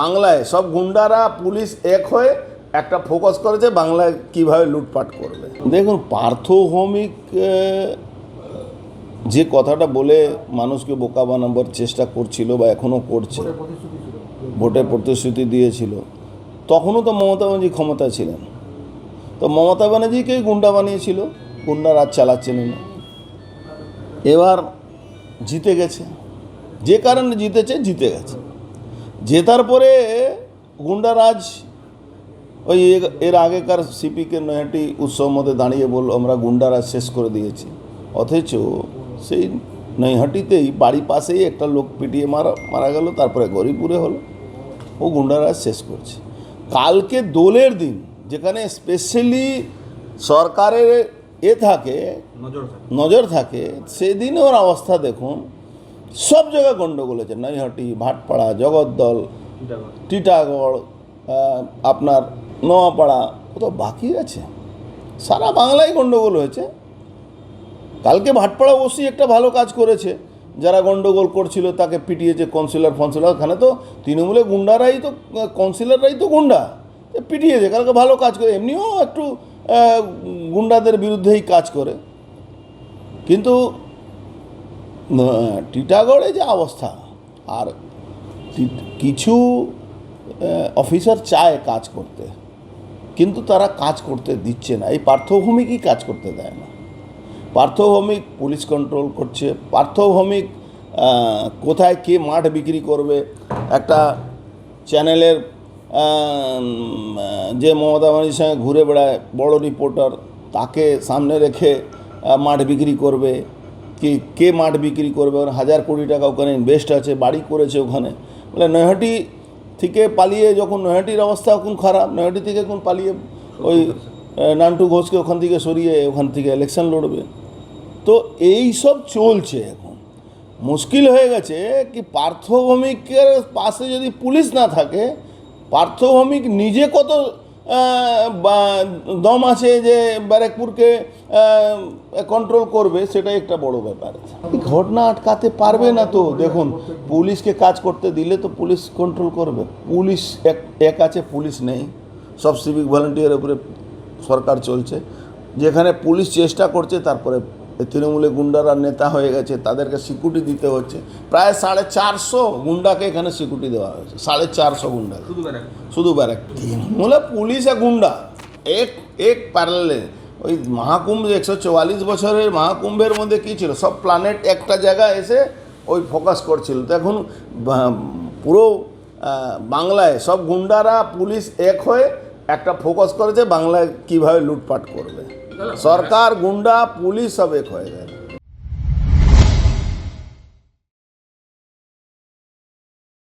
বাংলায় সব গুন্ডারা, পুলিশ এক হয়ে একটা ফোকাস করেছে বাংলায় কীভাবে লুটপাট করবে। দেখুন পার্থ ভৌমিক যে কথাটা বলে মানুষকে বোকা বানাবার চেষ্টা করছিল বা এখনও করছে, ভোটের প্রতিশ্রুতি দিয়েছিল, তখনও তো মমতা ব্যানার্জি ক্ষমতা ছিলেন। তো মমতা ব্যানার্জিকেই গুন্ডা বানিয়েছিল গুন্ডা রাজ চালাচ্ছেন উনি এবার জিতে গেছে। যে কারণে জিতেছে, জিতে গেছে। জেতার পরে গুন্ডারাজ ওই এর আগেকার সিপিকে নয়াটি উৎসব মধ্যে দাঁড়িয়ে বলল আমরা গুন্ডারাজ শেষ করে দিয়েছি। অথচ সেই নৈহাটিতেই বাড়ি পাশেই একটা লোক পিটিয়ে মারা মারা গেল তারপরে গরিপুরে হলো। ও গুন্ডারাজ শেষ করছে। কালকে দোলের দিন যেখানে স্পেশালি সরকারের এ থাকে নজর থাকে। সেদিন ওর অবস্থা দেখুন সব জায়গায় গণ্ডগোল হয়েছে। নৈহাটি ভাটপাড়া, জগদ্দল, টিটাগড় আপনার নোয়াপাড়া, কোথাও বাকি আছে? সারা বাংলায় গণ্ডগোল হয়েছে। কালকে ভাটপাড়া অবশ্যই একটা ভালো কাজ করেছে। যারা গণ্ডগোল করছিল তাকে পিটিয়েছে কাউন্সিলর ফাউন্সিলর ওখানে তো তৃণমূলে গুন্ডারাই তো কাউন্সিলররাই তো গুন্ডা। পিটিয়েছে, কালকে ভালো কাজ করে। এমনিও একটু গুন্ডাদের বিরুদ্ধেই কাজ করে। কিন্তু টিটাগড়ে যে অবস্থা, আর কিছু অফিসার চায় কাজ করতে, কিন্তু তারা কাজ করতে দিচ্ছে না। এই পার্থভূমিকই কাজ করতে দেয় না। পার্থভৌমিক পুলিশ কন্ট্রোল করছে, পার্থভৌমিক কোথায় কে মাঠ বিক্রি করবে, একটা চ্যানেলের যে মমতা ব্যানার্জির সঙ্গে ঘুরে বেড়ায়, বড় রিপোর্টার, তাকে সামনে রেখে মাঠ বিক্রি করবে কি কে মাঠ বিক্রি করবে? ওর হাজার কোটি টাকা ওখানে ইনভেস্ট আছে বাড়ি করেছে ওখানে। বলে নৈহাটি থেকে পালিয়ে যখন নৈহাটির অবস্থা এখন খারাপ নৈহাটি থেকে এখন পালিয়ে ওই নান্টু ঘোষকে ওখান থেকে সরিয়ে ওখান থেকে ইলেকশন লড়বে। তো এই সব চলছে এখন। মুশকিল হয়ে গেছে কি পার্থভৌমিকের পাশে যদি পুলিশ না থাকে পার্থভৌমিক নিজে কত বা- দম আছে যে ব্যারাকপুরকে কন্ট্রোল করবে, সেটাই একটা বড় ব্যাপার। ঘটনা আটকাতে পারবে না তো, দেখুন, পুলিশকে কাজ করতে দিলে তো পুলিশ কন্ট্রোল করবে। পুলিশ এক এক আছে, পুলিশ নেই। সব সিভিক ভলেন্টিয়ারের উপরে সরকার চলছে। যেখানে পুলিশ চেষ্টা করছে, তারপরে তৃণমূলে গুন্ডারা নেতা হয়ে গেছে তাদেরকে সিকিউরিটি দিতে হচ্ছে। প্রায় সাড়ে চারশো গুন্ডাকে এখানে সিকিউরিটি দেওয়া হয়েছে সাড়ে চারশো গুন্ডা শুধু ব্যারাক। তৃণমূলে পুলিশ গুন্ডা এক এক প্যারালে ওই মহাকুম্ভ একশো চুয়াল্লিশ বছরের মহাকুম্ভের মধ্যে কী ছিল? সব প্ল্যানেট একটা জায়গায় এসে ওই ফোকাস করছিল। তো এখন পুরো বাংলায় সব গুন্ডারা পুলিশ এক হয়ে একটা ফোকাস করেছে বাংলায় কীভাবে লুটপাট করবে। সরকার গুন্ডা পুলিশ সব হয়ে গেছে